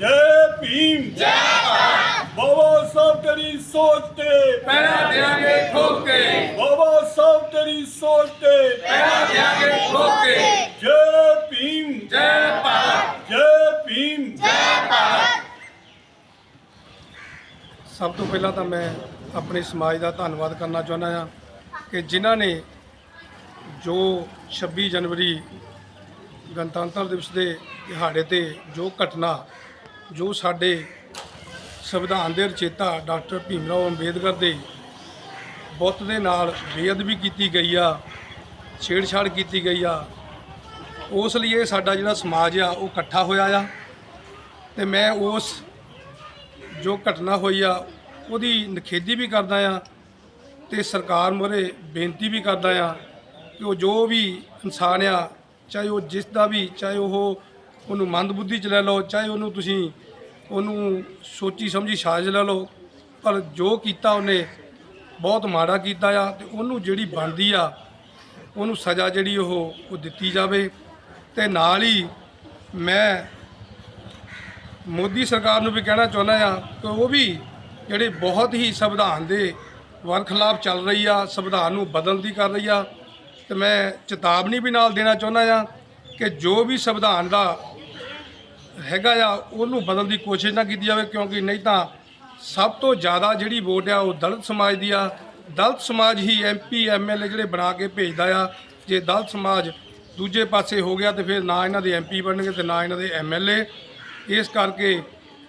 ਜੈ ਭੀਮ। ਜੈ ਬਾਬਾ ਸਾਹਿਬ ਤੇਰੀ ਸੋਚ ਤੇ। ਪਹਿਰਾ ਦਿਆਂਗੇ ਠੋਕ ਕੇ। ਬਾਬਾ ਸਾਹਿਬ ਤੇਰੀ ਸੋਚ ਤੇ। ਪਹਿਰਾ ਦਿਆਂਗੇ ਠੋਕ ਕੇ। ਜੈ ਭੀਮ। ਜੈ ਭਾਰਤ। ਜੈ ਭੀਮ। ਸਭ ਤੋਂ ਪਹਿਲਾਂ ਤਾਂ ਮੈਂ ਆਪਣੇ ਸਮਾਜ ਦਾ ਧੰਨਵਾਦ ਕਰਨਾ ਚਾਹੁੰਦਾ ਹਾਂ ਕਿ ਜਿਨ੍ਹਾਂ ਨੇ ਜੋ 26 ਜਨਵਰੀ ਗਣਤੰਤਰ ਦਿਵਸ ਦੇ ਦਿਹਾੜੇ ਤੇ ਜੋ ਘਟਨਾ ਜੋ ਸਾਡੇ ਸੰਵਿਧਾਨ ਦੇ ਰਚੇਤਾ ਡਾਕਟਰ ਭੀਮ ਰਾਓ ਅੰਬੇਦਕਰ ਦੇ ਬੁੱਤ ਦੇ ਨਾਲ ਬੇਅਦਬੀ ਕੀਤੀ ਗਈ ਆ, ਛੇੜਛਾੜ ਕੀਤੀ ਗਈ ਆ, ਉਸ ਲਈ ਇਹ ਸਾਡਾ ਜਿਹੜਾ ਸਮਾਜ ਆ, ਉਹ ਇਕੱਠਾ ਹੋਇਆ ਆ ਤੇ ਮੈਂ ਉਸ ਜੋ ਘਟਨਾ ਹੋਈ ਆ, ਉਹਦੀ ਨਿਖੇਧੀ ਵੀ ਕਰਦਾ ਆ ਤੇ ਸਰਕਾਰ ਮੂਹਰੇ ਬੇਨਤੀ ਵੀ ਕਰਦਾ ਆ ਕਿ ਉਹ ਜੋ ਵੀ ਇਨਸਾਨ ਆ, ਚਾਹੇ ਉਹ ਜਿਸ ਦਾ ਵੀ, ਚਾਹੇ ਉਹ ਉਹਨੂੰ ਮੰਦਬੁੱਧੀ ਚ ਲੈ ਲਓ, ਚਾਹੇ ਉਹਨੂੰ ਤੁਸੀਂ ਉਹਨੂੰ ਸੋਚੀ ਸਮਝੀ ਸਾਜ਼ ਲੈ ਲਓ, ਪਰ ਜੋ ਕੀਤਾ ਉਹਨੇ, ਬਹੁਤ ਮਾੜਾ ਕੀਤਾ ਆ ਤੇ ਉਹਨੂੰ ਜਿਹੜੀ ਬਣਦੀ ਆ, ਉਹਨੂੰ ਸਜ਼ਾ ਜਿਹੜੀ ਉਹ ਉਹ ਦਿੱਤੀ ਜਾਵੇ। ਤੇ ਨਾਲ ਹੀ ਮੈਂ ਮੋਦੀ ਸਰਕਾਰ ਨੂੰ ਵੀ ਕਹਿਣਾ ਚਾਹੁੰਦਾ ਆ ਕਿ ਉਹ ਵੀ ਜਿਹੜੇ ਬਹੁਤ ਹੀ ਸੰਵਿਧਾਨ ਦੇ ਵਰਖਲਾਫ ਚੱਲ ਰਹੀ ਆ, ਸੰਵਿਧਾਨ ਨੂੰ ਬਦਲਦੀ ਕਰ ਰਹੀ ਆ, ਤੇ ਮੈਂ ਚੇਤਾਵਨੀ ਵੀ ਨਾਲ ਦੇਣਾ ਚਾਹੁੰਦਾ ਆ ਕਿ ਜੋ ਵੀ ਸੰਵਿਧਾਨ ਦਾ ਹੈਗਾ ਆ, ਉਹਨੂੰ ਬਦਲਣ ਦੀ ਕੋਸ਼ਿਸ਼ ਨਾ ਕੀਤੀ ਜਾਵੇ, ਕਿਉਂਕਿ ਨਹੀਂ ਤਾਂ ਸਭ ਤੋਂ ਜ਼ਿਆਦਾ ਜਿਹੜੀ ਵੋਟ ਆ, ਉਹ ਦਲਿਤ ਸਮਾਜ ਦੀ ਆ। ਦਲਿਤ ਸਮਾਜ ਹੀ ਐਮਪੀ ਐਮਐਲਏ ਜਿਹੜੇ ਬਣਾ ਕੇ ਭੇਜਦਾ ਆ। ਜੇ ਦਲਿਤ ਸਮਾਜ ਦੂਜੇ ਪਾਸੇ ਹੋ ਗਿਆ, ਤੇ ਫਿਰ ਨਾ ਇਹਨਾਂ ਦੇ ਐਮਪੀ ਬਣਨਗੇ ਤੇ ਨਾ ਇਹਨਾਂ ਦੇ ਐਮਐਲਏ ਇਸ ਕਰਕੇ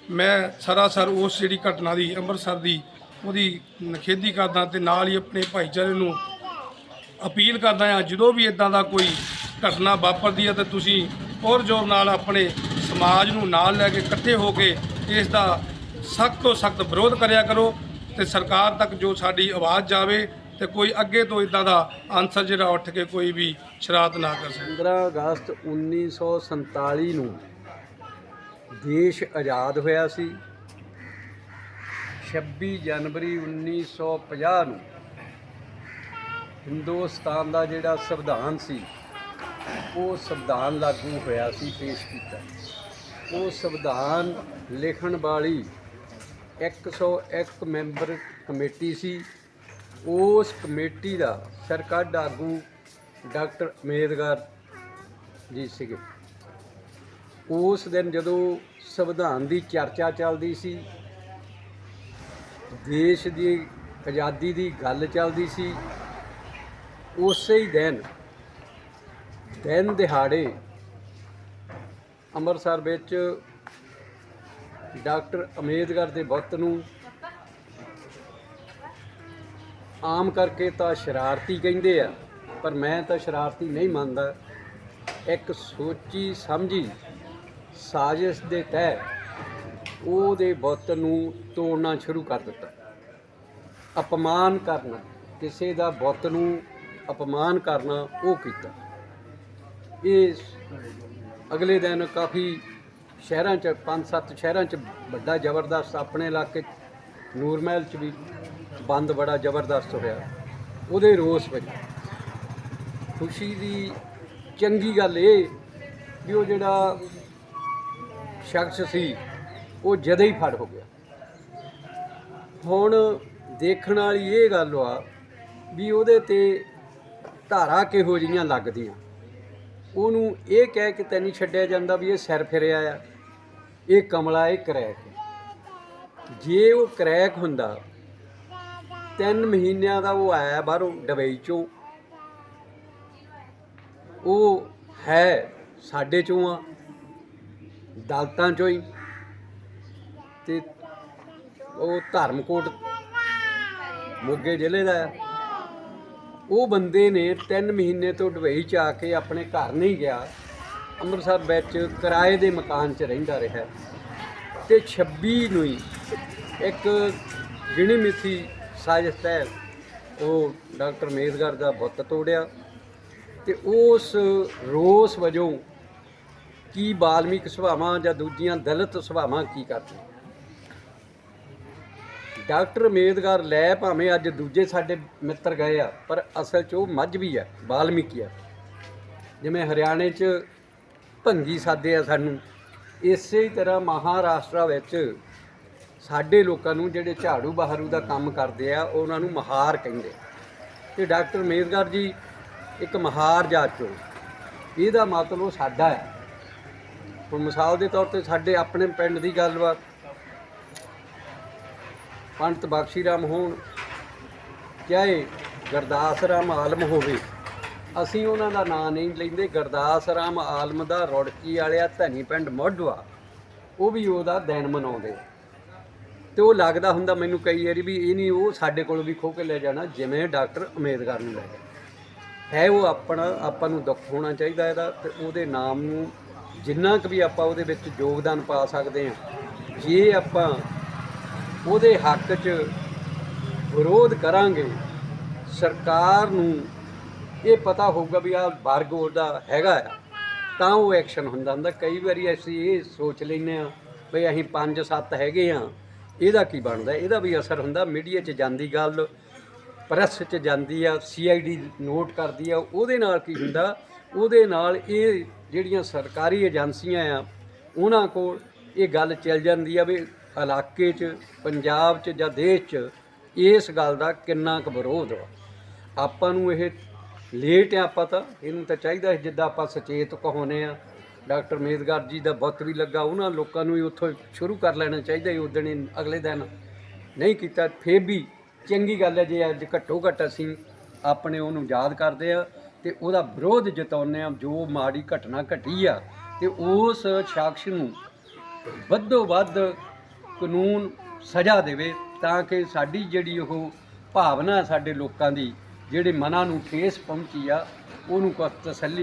ਮੈਂ ਸਰਾਸਰ ਉਸ ਜਿਹੜੀ ਘਟਨਾ ਦੀ, ਅੰਮ੍ਰਿਤਸਰ ਦੀ, ਉਹਦੀ ਨਿਖੇਧੀ ਕਰਦਾ ਤੇ ਨਾਲ ਹੀ ਆਪਣੇ ਭਾਈਚਾਰੇ ਨੂੰ ਅਪੀਲ ਕਰਦਾ ਹਾਂ ਜਦੋਂ ਵੀ ਇਦਾਂ ਦਾ ਕੋਈ ਘਟਨਾ ਵਾਪਰਦੀ ਹੈ ਤਾਂ ਤੁਸੀਂ ਹੋਰ ਜ਼ੋਰ ਨਾਲ ਆਪਣੇ ਸਮਾਜ ਨੂੰ ਨਾਲ ਲੈ ਕੇ ਇਕੱਠੇ ਹੋ ਕੇ ਇਸ ਦਾ ਸਖਤ ਤੋਂ ਸਖਤ ਵਿਰੋਧ ਕਰਿਆ ਕਰੋ ਤੇ ਸਰਕਾਰ ਤੱਕ ਜੋ ਸਾਡੀ ਆਵਾਜ਼ ਜਾਵੇ ਤੇ ਕੋਈ ਅੱਗੇ ਤੋਂ ਇਦਾਂ ਦਾ ਆਨਸਰ ਜਿਹੜਾ ਉੱਠ ਕੇ ਕੋਈ ਵੀ ਸ਼ਰਾਰਤ ਨਾ ਕਰ ਸਕੇ। 15 ਅਗਸਤ 1947 ਨੂੰ ਦੇਸ਼ ਆਜ਼ਾਦ ਹੋਇਆ ਸੀ। 26 ਜਨਵਰੀ 1950 ਨੂੰ ਹਿੰਦੁਸਤਾਨ ਦਾ ਜਿਹੜਾ ਸੰਵਿਧਾਨ ਸੀ, ਉਹ ਸੰਵਿਧਾਨ ਲਾਗੂ ਹੋਇਆ ਸੀ, ਪੇਸ਼ ਕੀਤਾ। ਉਹ ਸੰਵਿਧਾਨ ਲਿਖਣ ਵਾਲੀ 101 ਮੈਂਬਰ ਕਮੇਟੀ ਸੀ। ਉਸ ਕਮੇਟੀ ਦਾ ਸਰਕਾਰ ਆਗੂ ਡਾਕਟਰ ਅੰਬੇਦਕਰ ਜੀ ਸੀਗੇ। ਉਸ ਦਿਨ ਜਦੋਂ ਸੰਵਿਧਾਨ ਦੀ ਚਰਚਾ ਚੱਲਦੀ ਸੀ, ਦੇਸ਼ ਦੀ ਆਜ਼ਾਦੀ ਦੀ ਗੱਲ ਚੱਲਦੀ ਸੀ, ਉਸੇ ਹੀ ਦਿਨ ਦਿਨ ਦਿਹਾੜੇ ਅੰਮ੍ਰਿਤਸਰ ਵਿੱਚ ਡਾਕਟਰ ਅੰਬੇਦਕਰ ਦੇ ਬੁੱਤ ਨੂੰ ਆਮ ਕਰਕੇ ਤਾਂ ਸ਼ਰਾਰਤੀ ਕਹਿੰਦੇ ਆ, ਪਰ ਮੈਂ ਤਾਂ ਸ਼ਰਾਰਤੀ ਨਹੀਂ ਮੰਨਦਾ। ਇੱਕ ਸੋਚੀ ਸਮਝੀ ਸਾਜ਼ਿਸ਼ ਦੇ ਤਹਿਤ ਉਹਦੇ ਬੁੱਤ ਨੂੰ ਤੋੜਨਾ ਸ਼ੁਰੂ ਕਰ ਦਿੱਤਾ। ਅਪਮਾਨ ਕਰਨਾ, ਕਿਸੇ ਦਾ ਬੁੱਤ ਨੂੰ ਅਪਮਾਨ ਕਰਨਾ ਉਹ ਕੀਤਾ। ਇਹ ਅਗਲੇ ਦਿਨ ਕਾਫੀ ਸ਼ਹਿਰਾਂ 'ਚ, ਪੰਜ ਸੱਤ ਸ਼ਹਿਰਾਂ 'ਚ ਵੱਡਾ ਜ਼ਬਰਦਸਤ ਆਪਣੇ ਇਲਾਕੇ ਨੂਰ ਮਹਿਲ 'ਚ ਵੀ ਬੰਦ ਬੜਾ ਜ਼ਬਰਦਸਤ ਹੋਇਆ। ਉਹਦੇ ਰੋਸ ਵਿੱਚ ਖੁਸ਼ੀ ਦੀ ਚੰਗੀ ਗੱਲ ਇਹ ਵੀ ਉਹ ਜਿਹੜਾ ਸ਼ਖਸ ਸੀ, ਉਹ ਜਦੇ ਹੀ ਫੜ ਹੋ ਗਿਆ। ਹੁਣ ਦੇਖਣ ਵਾਲੀ ਇਹ ਗੱਲ ਆ ਵੀ ਉਹਦੇ ਤੇ ਧਾਰਾ ਕਿਹੋ ਜੀਆਂ ਲੱਗਦੀਆਂ। ਉਹਨੂੰ ਇਹ ਕਹਿ ਕੇ ਤੈਨੂੰ ਛੱਡਿਆ ਜਾਂਦਾ ਵੀ ਇਹ ਸਿਰ ਫਿਰਿਆ ਆ। ਇਹ ਕਮਲਾ, ਇਹ ਕਰੈਕ ਜੇ ਉਹ ਕਰੈਕ ਹੁੰਦਾ, ਤਿੰਨ ਮਹੀਨਿਆਂ ਦਾ ਉਹ ਆਇਆ ਬਾਹਰੋਂ ਡਬਈ ਚੋਂ। ਉਹ ਹੈ ਸਾਡੇ ਚੋਂ ਆ ਦਲਤਾਂ ਚੋਂ ਹੀ। ਤੇ ਉਹ ਧਰਮਕੋਟ ਮੋਗੇ ਜ਼ਿਲ੍ਹੇ ਦਾ ਆ। ਉਹ ਬੰਦੇ ਨੇ 3 ਮਹੀਨੇ ਤੋਂ ਦੁਬਈ ਚ ਆ ਕੇ ਆਪਣੇ ਘਰ ਨਹੀਂ ਗਿਆ। ਅੰਮ੍ਰਿਤਸਰ ਵਿੱਚ ਕਿਰਾਏ ਦੇ ਮਕਾਨ 'ਚ ਰਹਿੰਦਾ ਰਿਹਾ। ਤੇ 26 ਨੂੰ ਹੀ ਇੱਕ ਗਿਣੀ ਮਿਥੀ ਸਾਜ਼ਿਸ਼ ਤਹਿਤ ਉਹ ਡਾਕਟਰ ਮੇਦਗਰ ਦਾ ਬੁੱਤ ਤੋੜਿਆ ਤੇ ਉਸ ਰੋਸ ਵਜੋਂ ਕੀ ਬਾਲਮੀਕ ਸੁਭਾਵਾਂ ਜਾਂ ਦੂਜੀਆਂ ਦਲਿਤ ਸੁਭਾਵਾਂ ਕੀ ਕਰਦੀਆਂ? ਡਾਕਟਰ ਮੇਦਗਰ ਲੈ ਭਾਵੇਂ ਅੱਜ ਦੂਜੇ ਸਾਡੇ ਮਿੱਤਰ ਗਏ ਆ, ਪਰ ਅਸਲ 'ਚ ਉਹ ਮੱਝ ਵੀ ਆ ਬਾਲਮੀਕੀ ਆ। ਜਿਵੇਂ ਹਰਿਆਣੇ 'ਚ ਭੰਗੀ ਸਾਦੇ ਆ ਸਾਨੂੰ, ਇਸੇ ਤਰ੍ਹਾਂ ਮਹਾਰਾਸ਼ਟਰ ਵਿੱਚ ਸਾਡੇ ਲੋਕਾਂ ਨੂੰ ਜਿਹੜੇ ਝਾੜੂ ਬਹਾਰੂ ਦਾ ਕੰਮ ਕਰਦੇ ਆ, ਉਹਨਾਂ ਨੂੰ ਮਹਾਰ ਕਹਿੰਦੇ ਤੇ ਡਾਕਟਰ ਮੇਜ਼ਗਰ ਜੀ, ਇੱਕ ਮਹਾਰ ਜਾਤ ਚੋਂ, ਇਹਦਾ ਮਤਲਬ ਸਾਡਾ ਹੈ ਹੁਣ ਮਿਸਾਲ ਦੇ ਤੌਰ ਤੇ ਸਾਡੇ ਆਪਣੇ ਪਿੰਡ ਦੀ ਗੱਲਬਾਤ ਪੰਡਤ ਬਖਸ਼ੀ ਰਾਮ ਹੋਣ, ਚਾਹੇ ਗੁਰਦਾਸ ਰਾਮ ਆਲਮ ਹੋਵੇ। ਅਸੀਂ ਉਹਨਾਂ ਦਾ ਨਾਂ ਨਹੀਂ ਲੈਂਦੇ। ਗੁਰਦਾਸ ਰਾਮ ਆਲਮ ਦਾ ਰੁੜਕੀ ਵਾਲਿਆ ਧਨੀ ਪਿੰਡ ਮੋਢਵਾ ਉਹ ਵੀ ਉਹਦਾ ਦਿਨ ਮਨਾਉਂਦੇ। ਆ। ਤੇ ਉਹ ਲੱਗਦਾ ਹੁੰਦਾ ਮੈਨੂੰ ਕਈ ਵਾਰੀ ਵੀ ਇਹ ਨਹੀਂ, ਉਹ ਸਾਡੇ ਕੋਲ ਵੀ ਖੋ ਕੇ ਲੈ ਜਾਣਾ, ਜਿਵੇਂ ਡਾਕਟਰ ਉਮੀਦਵਾਰ ਨੂੰ ਲੈ ਗਿਆ ਹੈ ਉਹ ਆਪਣਾ, ਆਪਾਂ ਨੂੰ ਦੁੱਖ ਹੋਣਾ ਚਾਹੀਦਾ ਇਹਦਾ, ਤੇ ਉਹਦੇ ਨਾਮ ਨੂੰ ਜਿੰਨਾ ਕੁ ਵੀ ਆਪਾਂ ਉਹਦੇ ਵਿੱਚ ਯੋਗਦਾਨ ਪਾ ਸਕਦੇ ਹਾਂ, ਜੇ ਆਪਾਂ ਉਹਦੇ ਹੱਕ 'ਚ ਵਿਰੋਧ ਕਰਾਂਗੇ, ਸਰਕਾਰ ਨੂੰ ਇਹ ਪਤਾ ਹੋਊਗਾ ਵੀ ਆਹ ਵਰਗ ਉਹਦਾ ਹੈਗਾ ਆ। ਤਾਂ ਉਹ ਐਕਸ਼ਨ ਹੁੰਦਾ ਹੁੰਦਾ। ਕਈ ਵਾਰੀ ਅਸੀਂ ਇਹ ਸੋਚ ਲੈਂਦੇ ਆ ਵੀ ਅਸੀਂ 5-7 ਹੈਗੇ ਆ ਇਹਦਾ ਕੀ ਬਣਦਾ? ਇਹਦਾ ਵੀ ਅਸਰ ਹੁੰਦਾ। ਮੀਡੀਆ 'ਚ ਜਾਂਦੀ ਗੱਲ, ਪ੍ਰੈਸ 'ਚ ਜਾਂਦੀ ਆ ਸੀਆਈਡੀ ਨੋਟ ਕਰਦੀ ਆ, ਉਹਦੇ ਨਾਲ ਕੀ ਹੁੰਦਾ? ਉਹਦੇ ਨਾਲ ਇਹ ਜਿਹੜੀਆਂ ਸਰਕਾਰੀ ਏਜੰਸੀਆਂ ਆ, ਉਹਨਾਂ ਕੋਲ ਇਹ ਗੱਲ ਚੱਲ ਜਾਂਦੀ ਆ ਵੀ ਇਲਾਕੇ 'ਚ, ਪੰਜਾਬ 'ਚ ਜਾਂ ਦੇਸ਼ 'ਚ, ਇਸ ਗੱਲ ਦਾ ਕਿੰਨਾ ਕੁ ਵਿਰੋਧ ਆ ਆਪਾਂ ਨੂੰ ਇਹ ਲੇਟ ਆ ਆਪਾਂ ਤਾਂ, ਇਹਨੂੰ ਤਾਂ ਚਾਹੀਦਾ ਸੀ ਜਿੱਦਾਂ ਆਪਾਂ ਸੁਚੇਤ ਕਹਾਉਨੇ ਆ। ਡਾਕਟਰ ਮੇਦਗਰ ਜੀ ਦਾ ਬੁੱਤ ਵੀ ਲੱਗਾ, ਉਹਨਾਂ ਲੋਕਾਂ ਨੂੰ ਵੀ ਉੱਥੋਂ ਸ਼ੁਰੂ ਕਰ ਲੈਣਾ ਚਾਹੀਦਾ ਸੀ ਉਦਣ ਅਗਲੇ ਦਿਨ ਨਹੀਂ ਕੀਤਾ, ਫੇਰ ਵੀ ਚੰਗੀ ਗੱਲ ਹੈ ਜੇ ਅੱਜ ਘੱਟੋ ਘੱਟ ਅਸੀਂ ਆਪਣੇ ਉਹਨੂੰ ਯਾਦ ਕਰਦੇ ਆ ਤੇ ਉਹਦਾ ਵਿਰੋਧ ਜਤਾਉਂਦੇ ਆ, ਜੋ ਮਾੜੀ ਘਟਨਾ ਘਟੀ ਆ ਤੇ ਉਸ ਸ਼ਖਸ ਨੂੰ ਵੱਧੋ ਵੱਧ ਕਾਨੂੰਨ ਸਜ਼ਾ ਦੇਵੇ ਤਾਂ ਕਿ ਸਾਡੀ ਜਿਹੜੀ ਉਹ ਭਾਵਨਾ ਸਾਡੇ ਲੋਕਾਂ ਦੀ, ਜਿਹੜੇ ਮਨਾਂ ਨੂੰ ਠੇਸ ਪਹੁੰਚੀ ਆ, ਉਹਨੂੰ ਕੁਛ ਤਸੱਲੀ